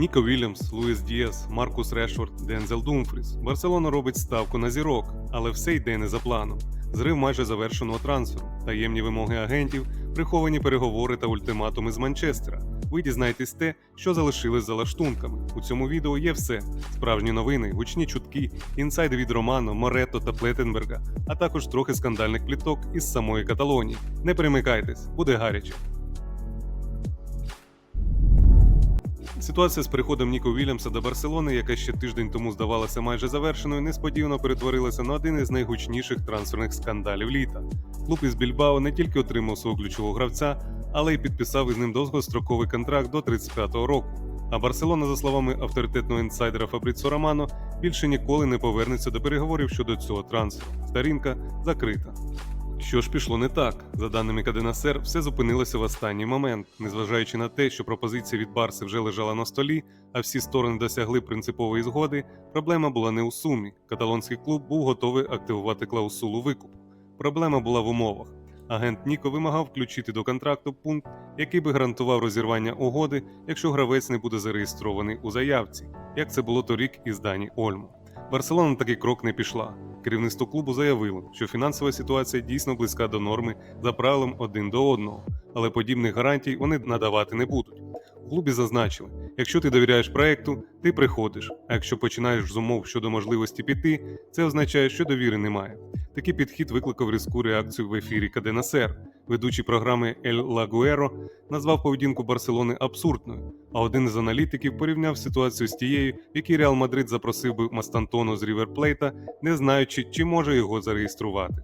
Ніко Вільямс, Луїс Діас, Маркус Решфорд, Дензел Думфріс. Барселона робить ставку на зірок, але все йде не за планом. Зрив майже завершеного трансферу, таємні вимоги агентів, приховані переговори та ультиматуми з Манчестера. Ви дізнаєтесь те, що залишилось за лаштунками. У цьому відео є все: справжні новини, гучні чутки, інсайди від Романо, Моретто та Плетенберга, а також трохи скандальних пліток із самої Каталонії. Не перемикайтесь, буде гаряче. Ситуація з переходом Ніко Вільямса до Барселони, яка ще тиждень тому здавалася майже завершеною, несподівано перетворилася на один із найгучніших трансферних скандалів літа. Клуб із Більбао не тільки отримав свого ключового гравця, але й підписав із ним довгостроковий контракт до 35-го року. А Барселона, за словами авторитетного інсайдера Фабріцо Романо, більше ніколи не повернеться до переговорів щодо цього трансферу. Сторінка закрита. Що ж пішло не так? За даними Каденасер, все зупинилося в останній момент, незважаючи на те, що пропозиція від Барси вже лежала на столі, а всі сторони досягли принципової згоди. Проблема була не у сумі. Каталонський клуб був готовий активувати клаусулу викупу. Проблема була в умовах. Агент Ніко вимагав включити до контракту пункт, який би гарантував розірвання угоди, якщо гравець не буде зареєстрований у заявці, як це було торік із Дані Ольмо. Барселона на такий крок не пішла. Керівництво клубу заявило, що фінансова ситуація дійсно близька до норми за правилом один до одного, але подібних гарантій вони надавати не будуть. У клубі зазначили, якщо ти довіряєш проекту, ти приходиш, а якщо починаєш з умов щодо можливості піти, це означає, що довіри немає. Такий підхід викликав різку реакцію в ефірі Каденасер. Ведучий програми Ель Лагуеро назвав поведінку Барселони абсурдною, а один із аналітиків порівняв ситуацію з тією, в якій Реал Мадрид запросив би Мастантоно з Ріверплейта, не знаючи, чи може його зареєструвати.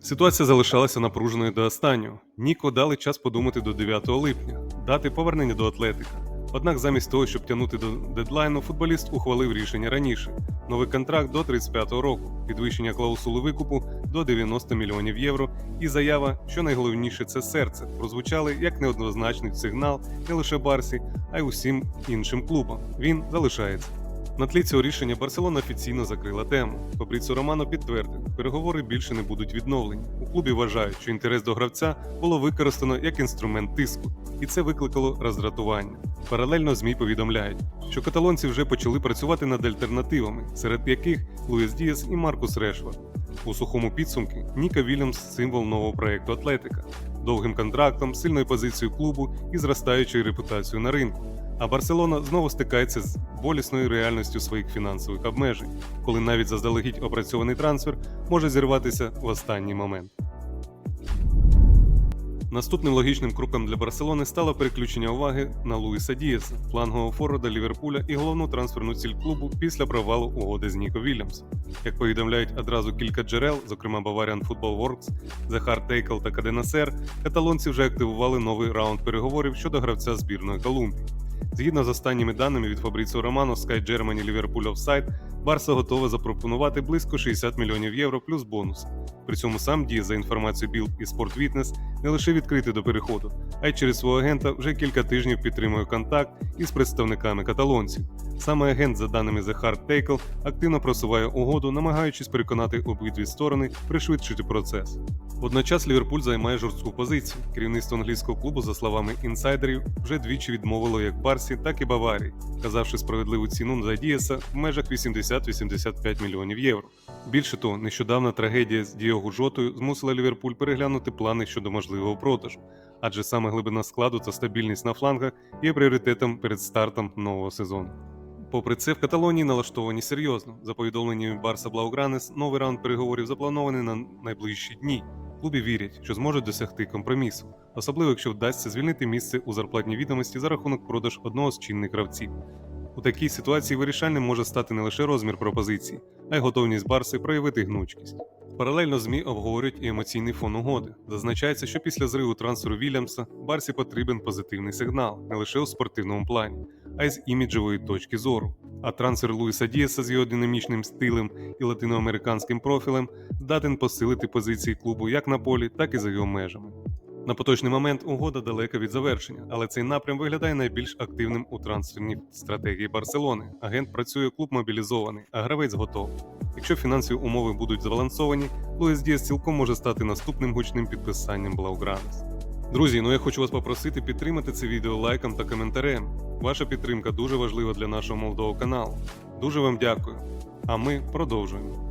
Ситуація залишалася напруженою до останнього. Ніко дали час подумати до 9 липня, дати повернення до Атлетика. Однак замість того, щоб тягнути до дедлайну, футболіст ухвалив рішення раніше: новий контракт до 35-го року, підвищення клаусули викупу до 90 мільйонів євро, і заява, що найголовніше це серце, прозвучали як неоднозначний сигнал не лише Барсі, а й усім іншим клубам. Він залишається. На тлі цього рішення Барселона офіційно закрила тему. Фабріцо Романо підтвердив, переговори більше не будуть відновлені. У клубі вважають, що інтерес до гравця було використано як інструмент тиску, і це викликало роздратування. Паралельно ЗМІ повідомляють, що каталонці вже почали працювати над альтернативами, серед яких Луїс Діас і Маркус Решфорд. У сухому підсумку Ніка Вільямс символ нового проекту Атлетика, довгим контрактом, сильною позицією клубу і зростаючою репутацією на ринку. А Барселона знову стикається з болісною реальністю своїх фінансових обмежень, коли навіть заздалегідь опрацьований трансфер може зірватися в останній момент. Наступним логічним кроком для Барселони стало переключення уваги на Луїса Дієса, флангового форварда Ліверпуля і головну трансферну ціль клубу після провалу угоди з Ніко Вільямсом. Як повідомляють одразу кілька джерел, зокрема Bavarian Football Works, Захар Тейкл та Каденасер, каталонці вже активували новий раунд переговорів щодо гравця збірної Колумбії. Згідно з останніми даними від Фабріцо Романо, Sky Germany Liverpool Offside, Барса готова запропонувати близько 60 мільйонів євро плюс бонус. При цьому сам діє за інформацією Bild і Sport Witness не лише відкритий до переходу, а й через свого агента вже кілька тижнів підтримує контакт із представниками каталонців. Саме агент, за даними The Hard Tackle, активно просуває угоду, намагаючись переконати обидві сторони пришвидшити процес. Водночас Ліверпуль займає жорстку позицію. Керівництво англійського клубу, за словами інсайдерів, вже двічі відмовило як Барсі, так і Баварії, казавши справедливу ціну за Дієса в межах 80-85 мільйонів євро. Більше того, нещодавна трагедія з Діогу Жотою змусила Ліверпуль переглянути плани щодо можливого продажу, адже саме глибина складу та стабільність на флангах є пріоритетом перед стартом нового сезону. Попри це, в Каталонії налаштовані серйозно. За повідомленнями Барса Блаугранес, новий раунд переговорів запланований на найближчі дні. Клубі вірять, що зможуть досягти компромісу, особливо якщо вдасться звільнити місце у зарплатній відомості за рахунок продаж одного з чинних гравців. У такій ситуації вирішальним може стати не лише розмір пропозиції, а й готовність Барси проявити гнучкість. Паралельно ЗМІ обговорюють і емоційний фон угоди. Зазначається, що після зриву трансферу Вільямса Барсі потрібен позитивний сигнал не лише у спортивному плані, а й з іміджової точки зору. А трансфер Луїса Дієса з його динамічним стилем і латиноамериканським профілем здатен посилити позиції клубу як на полі, так і за його межами. На поточний момент угода далека від завершення, але цей напрям виглядає найбільш активним у трансферній стратегії Барселони. Агент працює, клуб мобілізований, а гравець готовий. Якщо фінансові умови будуть збалансовані, Луїс Діас цілком може стати наступним гучним підписанням Блаугранес. Друзі, ну я хочу вас попросити підтримати це відео лайком та коментарем. Ваша підтримка дуже важлива для нашого молодого каналу. Дуже вам дякую. А ми продовжуємо.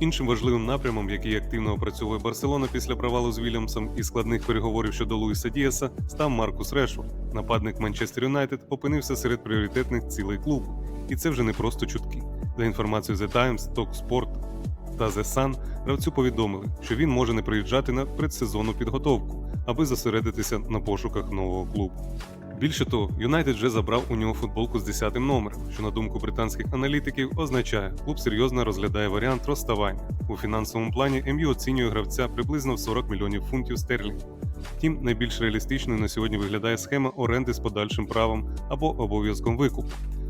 Іншим важливим напрямом, який активно опрацьовує Барселона після провалу з Вільямсом і складних переговорів щодо Луїса Діаса, став Маркус Решфорд. Нападник Манчестер Юнайтед опинився серед пріоритетних цілей клубу. І це вже не просто чутки. За інформацією The Times, Talksport та The Sun, гравцю повідомили, що він може не приїжджати на предсезонну підготовку, аби зосередитися на пошуках нового клубу. Більше того, Юнайтед вже забрав у нього футболку з 10 номером, що на думку британських аналітиків означає, клуб серйозно розглядає варіант розставання. У фінансовому плані МЮ оцінює гравця приблизно в 40 мільйонів фунтів стерлінгів. Втім, найбільш реалістичною на сьогодні виглядає схема оренди з подальшим правом або обов'язком викупу.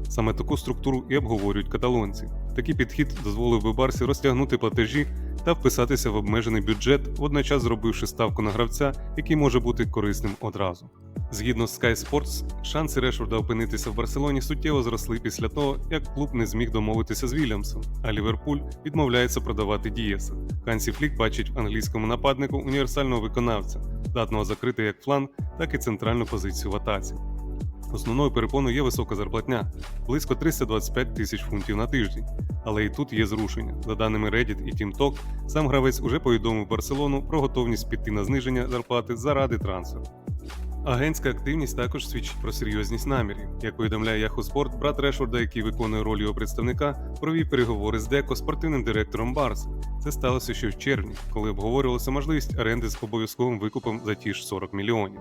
Саме таку структуру і обговорюють каталонці. Такий підхід дозволив би Барсі розтягнути платежі та вписатися в обмежений бюджет, водночас зробивши ставку на гравця, який може бути корисним одразу. Згідно з Sky Sports, шанси Решфорда опинитися в Барселоні суттєво зросли після того, як клуб не зміг домовитися з Вільямсом, а Ліверпуль відмовляється продавати Дієса. Хансі Флік бачить в англійському нападнику універсального виконавця, здатного закрити як фланг, так і центральну позицію в атаці. Основною перепоною є висока зарплатня близько 325 тисяч фунтів на тиждень. Але і тут є зрушення. За даними Reddit і TeamTalk, сам гравець уже повідомив Барселону про готовність піти на зниження зарплати заради трансферу. Агентська активність також свідчить про серйозність намірів. Як повідомляє Yahoo брат Решфорда, який виконує роль його представника, провів переговори з Деко спортивним директором Барса. Це сталося ще в червні, коли обговорювалася можливість оренди з обов'язковим викупом за ті ж 40 мільйонів.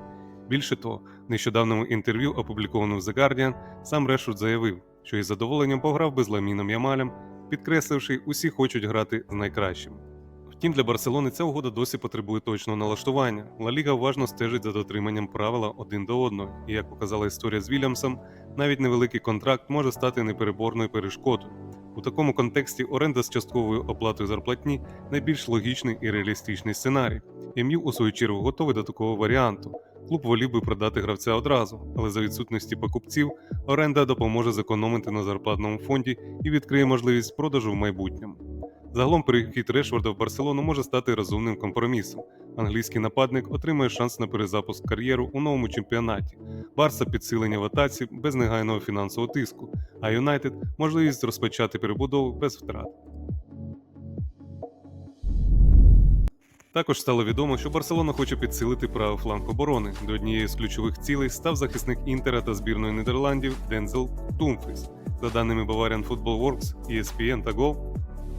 Більше того, в нещодавному інтерв'ю, опублікованому в The Guardian, сам Решфорд заявив, що із задоволенням пограв би з Ламіном Ямалем, підкресливши, усі хочуть грати з найкращими. Втім, для Барселони ця угода досі потребує точного налаштування. Ла Ліга уважно стежить за дотриманням правила один до одного, і як показала історія з Вільямсом, навіть невеликий контракт може стати непереборною перешкодою. У такому контексті оренда з частковою оплатою зарплатні найбільш логічний і реалістичний сценарій. МЮ, у свою чергу, готовий до такого варіанту. Клуб волів би продати гравця одразу, але за відсутності покупців оренда допоможе зекономити на зарплатному фонді і відкриє можливість продажу в майбутньому. Загалом перехід Решфорда в Барселону може стати розумним компромісом. Англійський нападник отримає шанс на перезапуск кар'єру у новому чемпіонаті. Барса підсилення в атаці без негайного фінансового тиску, а Юнайтед можливість розпочати перебудову без втрат. Також стало відомо, що Барселона хоче підсилити правий фланг оборони. До однієї з ключових цілей став захисник Інтера та збірної Нідерландів Дензел Тумфріс. За даними Bavarian Football Works, ESPN та Goal,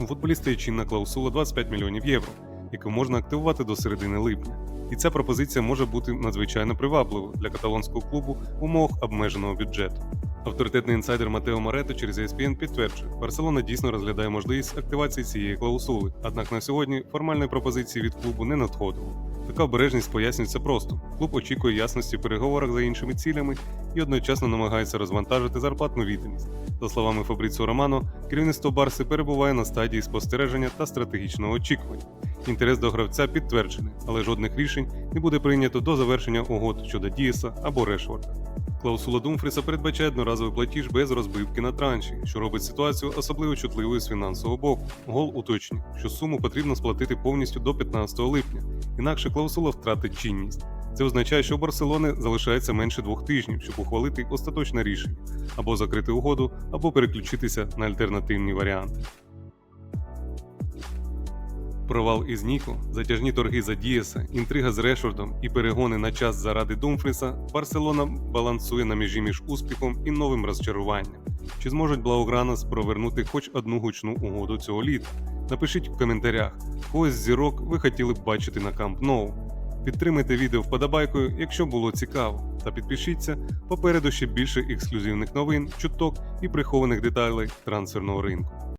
у футболіста є чинна клаусула 25 мільйонів євро, яку можна активувати до середини липня. І ця пропозиція може бути надзвичайно привабливою для каталонського клубу в умовах обмеженого бюджету. Авторитетний інсайдер Матео Марето через ESPN підтверджує, Барселона дійсно розглядає можливість активації цієї клаусули, однак на сьогодні формальної пропозиції від клубу не надходило. Така обережність пояснюється просто. Клуб очікує ясності в переговорах за іншими цілями і одночасно намагається розвантажити зарплатну відданість. За словами Фабріціо Романо, керівництво Барси перебуває на стадії спостереження та стратегічного очікування. Інтерес до гравця підтверджений, але жодних рішень не буде прийнято до завершення угод щодо Дієса або Решфорда. Клаусула Думфріса передбачає одноразовий платіж без розбивки на транші, що робить ситуацію особливо чутливою з фінансового боку. Гол уточнює, що суму потрібно сплатити повністю до 15 липня, інакше клаусула втратить чинність. Це означає, що у Барселони залишається менше двох тижнів, щоб ухвалити остаточне рішення або закрити угоду, або переключитися на альтернативні варіанти. Провал із Ніко, затяжні торги за Дієса, інтрига з Решфордом і перегони на час заради Думфріса, Барселона балансує на межі між успіхом і новим розчаруванням. Чи зможуть Блаугранас провернути хоч одну гучну угоду цього літа? Напишіть в коментарях, когось з зірок ви хотіли б бачити на Камп Ноу. Підтримайте відео вподобайкою, якщо було цікаво, та підпишіться попереду ще більше ексклюзивних новин, чуток і прихованих деталей трансферного ринку.